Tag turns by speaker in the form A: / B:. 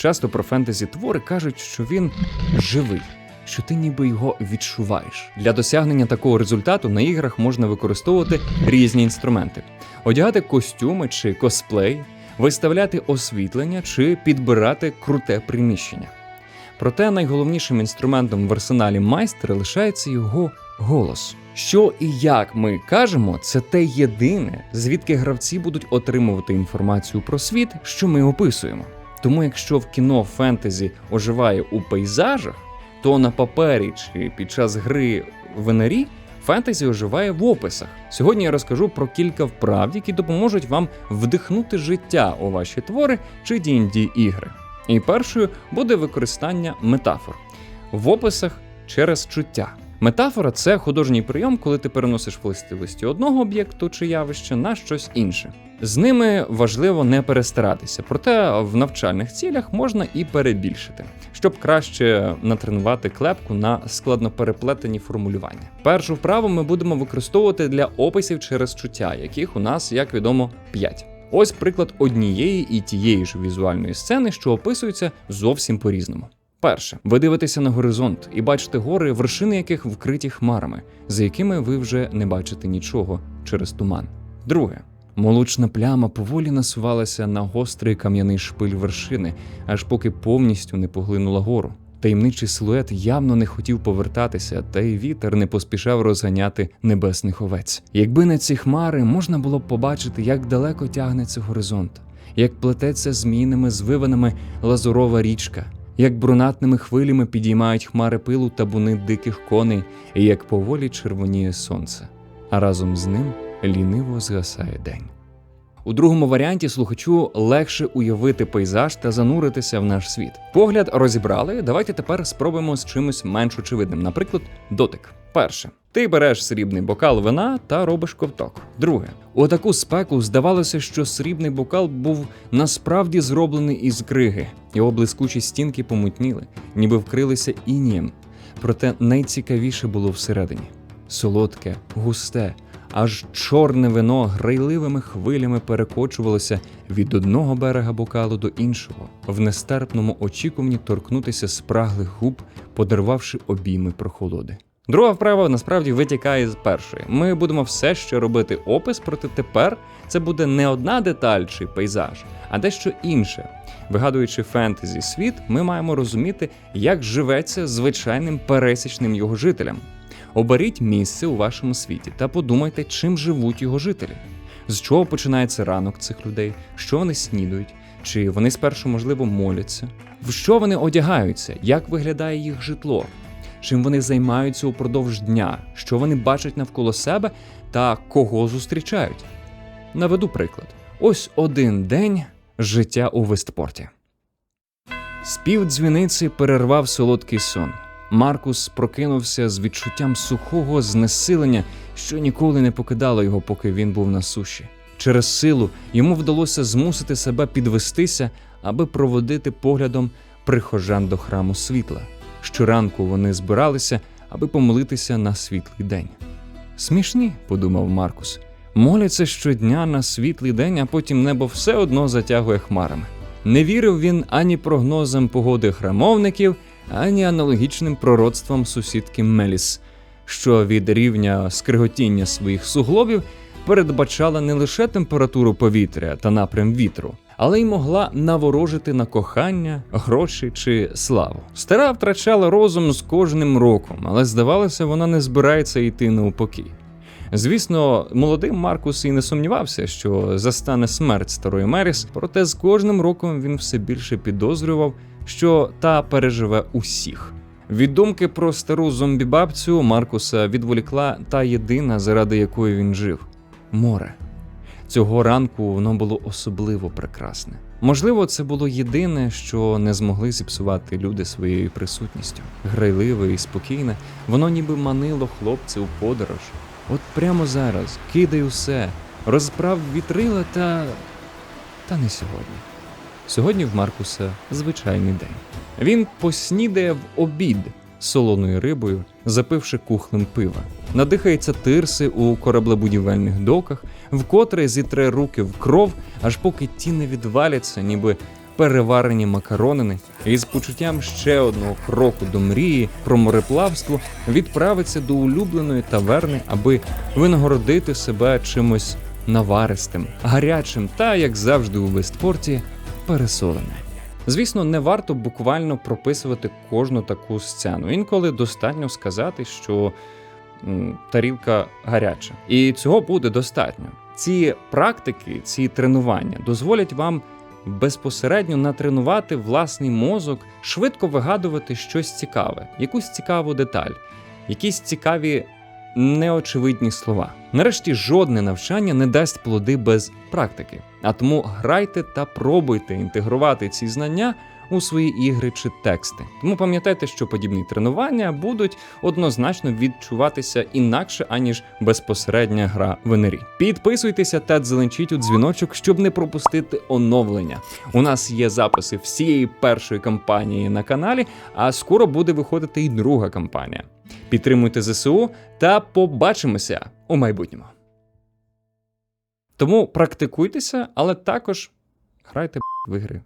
A: Часто про фентезі твори кажуть, що він живий, що ти ніби його відчуваєш. Для досягнення такого результату на іграх можна використовувати різні інструменти: одягати костюми чи косплей, виставляти освітлення чи підбирати круте приміщення. Проте найголовнішим інструментом в арсеналі майстра лишається його голос. Що і як ми кажемо, це те єдине, звідки гравці будуть отримувати інформацію про світ, що ми описуємо. Тому, якщо в кіно фентезі оживає у пейзажах, то на папері чи під час гри в НРІ фентезі оживає в описах. Сьогодні я розкажу про кілька вправ, які допоможуть вам вдихнути життя у ваші твори чи D&D ігри. І першою буде використання метафор в описах через чуття. Метафора це художній прийом, коли ти переносиш властивості одного об'єкту чи явища на щось інше. З ними важливо не перестаратися, проте в навчальних цілях можна і перебільшити, щоб краще натренувати клепку на складнопереплетені формулювання. Першу вправу ми будемо використовувати для описів через чуття, яких у нас, як відомо, 5. Ось приклад однієї і тієї ж візуальної сцени, що описується зовсім по-різному. Перше, ви дивитеся на горизонт і бачите гори, вершини яких вкриті хмарами, за якими ви вже не бачите нічого через туман. Друге, молочна пляма поволі насувалася на гострий кам'яний шпиль вершини, аж поки повністю не поглинула гору. Таємничий силует явно не хотів повертатися, та й вітер не поспішав розганяти небесних овець. Якби не ці хмари, можна було б побачити, як далеко тягнеться горизонт, як плететься змійними звиваними лазурова річка, як брунатними хвилями підіймають хмари пилу табуни диких коней, і як поволі червоніє сонце, а разом з ним ліниво згасає день. У другому варіанті слухачу легше уявити пейзаж та зануритися в наш світ. Погляд розібрали. Давайте тепер спробуємо з чимось менш очевидним, наприклад, дотик. Перше. Ти береш срібний бокал вина та робиш ковток. Друге, у таку спеку здавалося, що срібний бокал був насправді зроблений із криги. Його блискучі стінки помутніли, ніби вкрилися інієм. Проте найцікавіше було всередині: солодке, густе, аж чорне вино грайливими хвилями перекочувалося від одного берега бокалу до іншого, в нестерпному очікуванні торкнутися спраглих губ, подарувавши обійми прохолоди. Друга вправа насправді витікає з першої. Ми будемо все ще робити опис, проте тепер це буде не одна деталь чи пейзаж, а дещо інше. Вигадуючи фентезі світ, ми маємо розуміти, як живеться звичайним пересічним його жителям. Оберіть місце у вашому світі та подумайте, чим живуть його жителі. З чого починається ранок цих людей, що вони снідують, чи вони спершу, можливо, моляться, в що вони одягаються, як виглядає їх житло, чим вони займаються упродовж дня, що вони бачать навколо себе та кого зустрічають. Наведу приклад: ось один день життя у Вестпорті. Спів дзвіниці перервав солодкий сон. Маркус прокинувся з відчуттям сухого знесилення, що ніколи не покидало його, поки він був на суші. Через силу йому вдалося змусити себе підвестися, аби проводити поглядом прихожан до храму світла. Щоранку вони збиралися, аби помолитися на світлий день. Смішні, подумав Маркус. Моляться щодня на світлий день, а потім небо все одно затягує хмарами. Не вірив він ані прогнозам погоди храмовників, ані аналогічним пророцтвам сусідки Меліс, що від рівня скриготіння своїх суглобів передбачала не лише температуру повітря та напрям вітру, але й могла наворожити на кохання, гроші чи славу. Стара втрачала розум з кожним роком, але здавалося, вона не збирається йти на упокій. Звісно, молодим Маркус і не сумнівався, що застане смерть старої Меріс, проте з кожним роком він все більше підозрював, що та переживе усіх. Від думки про стару зомбі-бабцю Маркуса відволікла та єдина, заради якої він жив море. Цього ранку воно було особливо прекрасне. Можливо, це було єдине, що не змогли зіпсувати люди своєю присутністю. Грайливе і спокійне, воно ніби манило хлопців у подорож. От прямо зараз кидай усе, розправ вітрила та. та не сьогодні. Сьогодні в Маркуса звичайний день. Він поснідає в обід солоною рибою, запивши кухлем пива, надихається тирси у кораблебудівельних доках, вкотре зітре руки в кров, аж поки ті не відваляться, ніби переварені макаронини і з почуттям ще одного кроку до мрії про мореплавство відправиться до улюбленої таверни, аби винагородити себе чимось наваристим, гарячим та, як завжди у вестпорті, пересоленим. Звісно, не варто буквально прописувати кожну таку сцену. Інколи достатньо сказати, що тарілка гаряча. І цього буде достатньо. Ці практики, ці тренування дозволять вам безпосередньо натренувати власний мозок, швидко вигадувати щось цікаве, якусь цікаву деталь, якісь цікаві неочевидні слова. Нарешті жодне навчання не дасть плоди без практики. А тому грайте та пробуйте інтегрувати ці знання у свої ігри чи тексти. Тому пам'ятайте, що подібні тренування будуть однозначно відчуватися інакше, аніж безпосередня гра в НРІ. Підписуйтеся та дзеленчіть у дзвіночок, щоб не пропустити оновлення. У нас є записи всієї першої кампанії на каналі, а скоро буде виходити і друга кампанія. Підтримуйте ЗСУ та побачимося у майбутньому. Тому практикуйтеся, але також грайте в ігри.